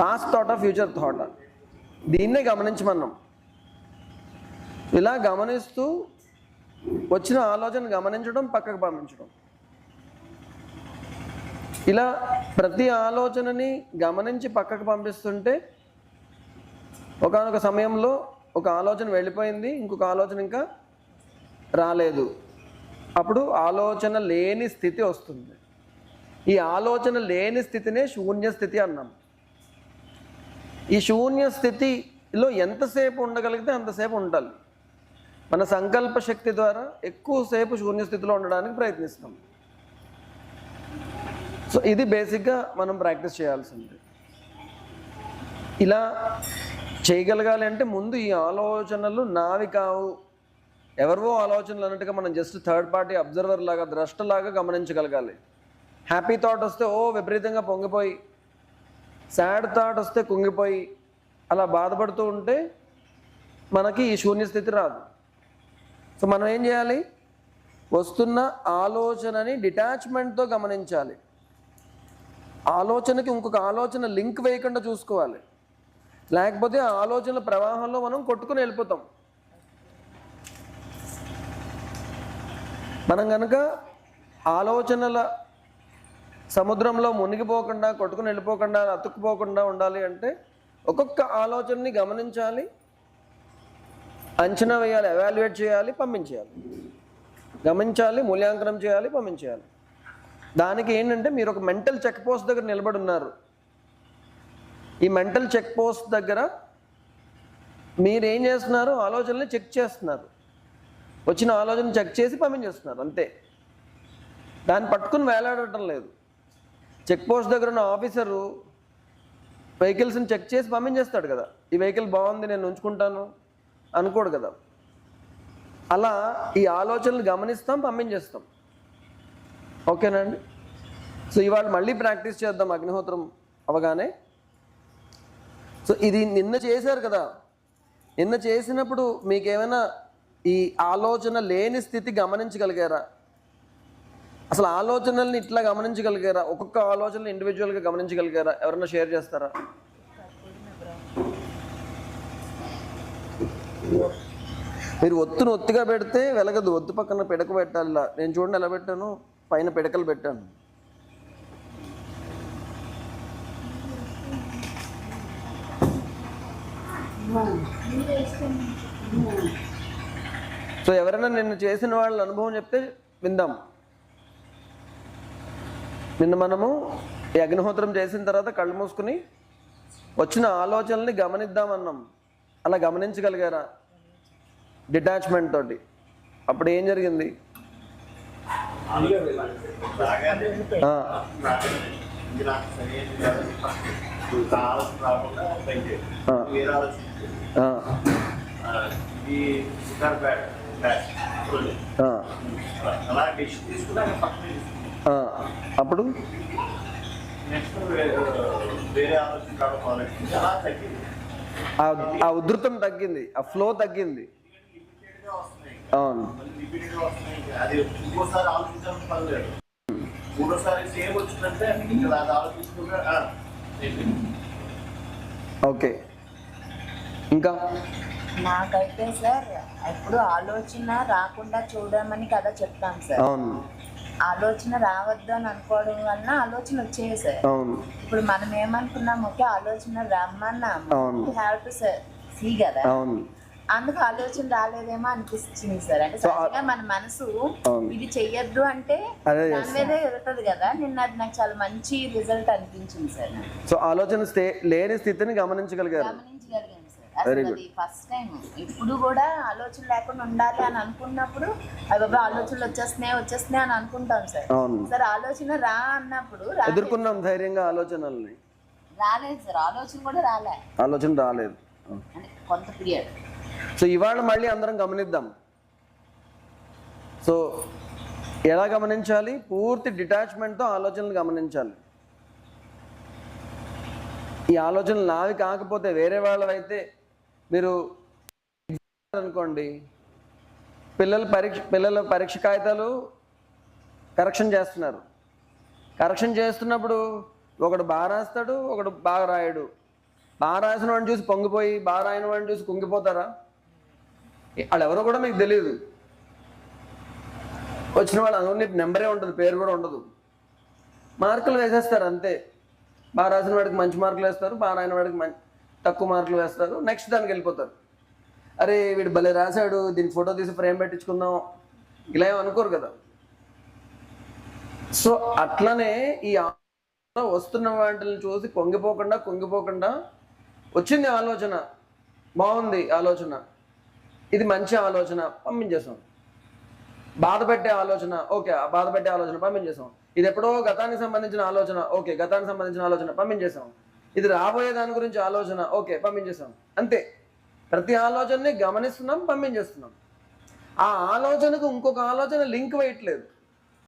Past thought future thought దీన్నే గమనించమన్నాం. ఇలా గమనిస్తూ వచ్చిన ఆలోచన గమనించడం పక్కకు పంపించడం. ఇలా ప్రతి ఆలోచనని గమనించి పక్కకు పంపిస్తుంటే ఒకానొక సమయంలో ఒక ఆలోచన వెళ్ళిపోయింది ఇంకొక ఆలోచన ఇంకా రాలేదు. అప్పుడు ఆలోచన లేని స్థితి వస్తుంది. ఈ ఆలోచన లేని స్థితినే శూన్య స్థితి అన్నాం. ఈ శూన్య స్థితిలో ఎంతసేపు ఉండగలిగితే అంతసేపు ఉండాలి. మన సంకల్ప శక్తి ద్వారా ఎక్కువసేపు శూన్య స్థితిలో ఉండడానికి ప్రయత్నిస్తాం. సో ఇది బేసిక్గా మనం ప్రాక్టీస్ చేయాల్సింది. ఇలా చేయగలగాలి అంటే ముందు ఈ ఆలోచనలు నావి కావు. ఎవరివో ఆలోచనలు అన్నట్టుగా మనం జస్ట్ థర్డ్ పార్టీ అబ్జర్వర్ లాగా ద్రష్టలాగా గమనించగలగాలి. హ్యాపీ థాట్ వస్తే ఓ విపరీతంగా పొంగిపోయి. సాడ్ థాట్ వస్తే కుంగిపోయి. అలా బాధపడుతూ ఉంటే మనకి ఈ శూన్య స్థితి రాదు. సో మనం ఏం చేయాలి? వస్తున్న ఆలోచనని డిటాచ్మెంట్తో గమనించాలి. ఆలోచనకి ఇంకొక ఆలోచన లింక్ వేయకుండా చూసుకోవాలి. లేకపోతే ఆ ఆలోచనల ప్రవాహంలో మనం కొట్టుకుని వెళ్ళిపోతాం. మనం కనుక ఆలోచనల సముద్రంలో మునిగిపోకుండా కొట్టుకుని వెళ్ళిపోకుండా అతుక్కుపోకుండా ఉండాలి అంటే ఒక్కొక్క ఆలోచనని గమనించాలి అంచనా వేయాలి అవాల్యుయేట్ చేయాలి పంపించేయాలి. గమనించాలి మూల్యాంకనం చేయాలి పంపించేయాలి. దానికి ఏంటంటే మీరు ఒక మెంటల్ చెక్ పోస్ట్ దగ్గర నిలబడి ఉన్నారు. ఈ మెంటల్ చెక్ పోస్ట్ దగ్గర మీరు ఏం చేస్తున్నారు? ఆలోచనలు చెక్ చేస్తున్నారు. వచ్చిన ఆలోచన చెక్ చేసి పంపించేస్తున్నారు అంతే. దాన్ని పట్టుకుని వేలాడటం లేదు. చెక్ పోస్ట్ దగ్గర ఉన్న ఆఫీసరు వెహికల్స్ని చెక్ చేసి పంపించేస్తాడు కదా. ఈ వెహికల్ బాగుంది నేను ఉంచుకుంటాను అనుకోడు కదా. అలా ఈ ఆలోచనలు గమనిస్తాం పంపించేస్తాం. ఓకేనండి సో ఇవాళ మళ్ళీ ప్రాక్టీస్ చేద్దాం అగ్నిహోత్రం అవగానే. సో ఇది నిన్న చేశారు కదా. నిన్న చేసినప్పుడు మీకేమైనా ఈ ఆలోచన లేని స్థితి గమనించగలిగారా? అసలు ఆలోచనల్ని ఇట్లా గమనించగలిగారా? ఒక్కొక్క ఆలోచనలు ఇండివిజువల్గా గమనించగలిగారా? ఎవరైనా షేర్ చేస్తారా? మీరు ఒత్తును ఒత్తిగా పెడితే వెలగదు. ఒత్తు పక్కన పిడక పెట్టాలి నేను చూడండి ఎలా పెట్టాను. పైన పిడకలు పెట్టాను. సో ఎవరైనా నిన్ను చేసిన వాళ్ళ అనుభవం చెప్తే విందాం. నిన్న మనము ఈ అగ్నిహోత్రం చేసిన తర్వాత కళ్ళు మూసుకుని వచ్చిన ఆలోచనల్ని గమనిద్దామన్నాం. అలా గమనించగలిగారా? డిటాచ్మెంట్ తోటి. అప్పుడు ఏం జరిగింది? ఆ, తీసుకున్నాక అప్పుడు? ఆ- ఆ ఉధృతం తగ్గింది ఆ ఫ్లో తగ్గింది. అవును. ఓకే. ఇంకా? నాకైతే సార్ ఎప్పుడు ఆలోచన రాకుండా చూడమని కదా చెప్తాం సార్. అవును. ఆలోచన రావద్దు అని అనుకోవడం వలన ఆలోచన వచ్చేది సార్. అవును. ఇప్పుడు మనం ఏమనుకున్నాం ఓకే ఆలోచన రమ్మన్నాం. హ్యావ్ సార్ సీ కదా. అందుకు ఆలోచన రాలేదేమో అనిపిస్తుంది సార్. అంటే సహజంగా మన మనసు. ఇది చెయ్యొద్దు అంటే దాని. మీదే వెళ్తుంది కదా. నిన్న అది నాకు చాలా మంచి రిజల్ట్ అనిపించింది సార్. సో ఆలోచన లేని స్థితిని గమనించగలిగారు గమనించగలిగాను సార్ Very అసలు good. అది ఫస్ట్ టైం ఇప్పుడు కూడా ఆలోచన లేకుండా ఉండాలి అని అనుకున్నప్పుడు అవి బాబా ఆలోచనలు వచ్చేస్తున్నాయి వచ్చేస్తున్నాయి అని అనుకుంటాం సార్. సార్ ఆలోచన రా అన్నప్పుడు. ఎదుర్కొన్నాం ధైర్యంగా ఆలోచనల్ని. రాలేదు సార్. ఆలోచన కూడా రాలే. ఆలోచన రాలేదు. కొంత పీరియడ్ సో ఇవాళ మళ్ళీ అందరం గమనిద్దాం. సో ఎలా గమనించాలి? పూర్తి డిటాచ్మెంట్తో ఆలోచనలు గమనించాలి. ఈ ఆలోచనలు నావి కాకపోతే వేరే వాళ్ళవైతే మీరు అనుకోండి పిల్లలు పరీక్ష పిల్లల పరీక్ష కాగితాలు కరెక్షన్ చేస్తున్నారు. కరెక్షన్ చేస్తున్నప్పుడు ఒకడు బాగా రాస్తాడు ఒకడు బాగా రాయడు. బాగా రాసిన వాడిని చూసి పొంగిపోయి బాగా రాయని వాడిని చూసి కుంగిపోతారా? వాళ్ళు ఎవరో కూడా మీకు తెలియదు వచ్చిన వాళ్ళు ఓన్లీ నెంబరే ఉంటుంది పేరు కూడా ఉండదు. మార్కులు వేసేస్తారు అంతే. బాగా రాసిన వాడికి మంచి మార్కులు వేస్తారు బాగా రాయని వాడికి మంచి తక్కువ మార్కులు వేస్తారు. నెక్స్ట్ దానికి వెళ్ళిపోతారు. అరే వీడు భలే రాశాడు. దీని ఫోటో తీసి ఫ్రేమ్ పెట్టించుకుందాం. ఇలా ఏమనుకోరు అనుకోరు కదా. సో అట్లనే ఈ వస్తున్న వాటిని చూసి కొంగిపోకుండా కొంగిపోకుండా వచ్చింది ఆలోచన. బాగుంది ఆలోచన. ఇది మంచి ఆలోచన. పంపించేసాం బాధ పెట్టే ఆలోచన. ఓకే ఆ బాధ పెట్టే ఆలోచన పంపించేసాం ఇది ఎప్పుడో గతానికి సంబంధించిన ఆలోచన. ఓకే గతానికి సంబంధించిన ఆలోచన. పంపించేసాం ఇది రాబోయే దాని గురించి ఆలోచన. ఓకే పంపించేసాం అంతే. ప్రతి ఆలోచనని గమనిస్తున్నాం పంపించేస్తున్నాం. ఆ ఆలోచనకు ఇంకొక ఆలోచన లింక్ వేయట్లేదు.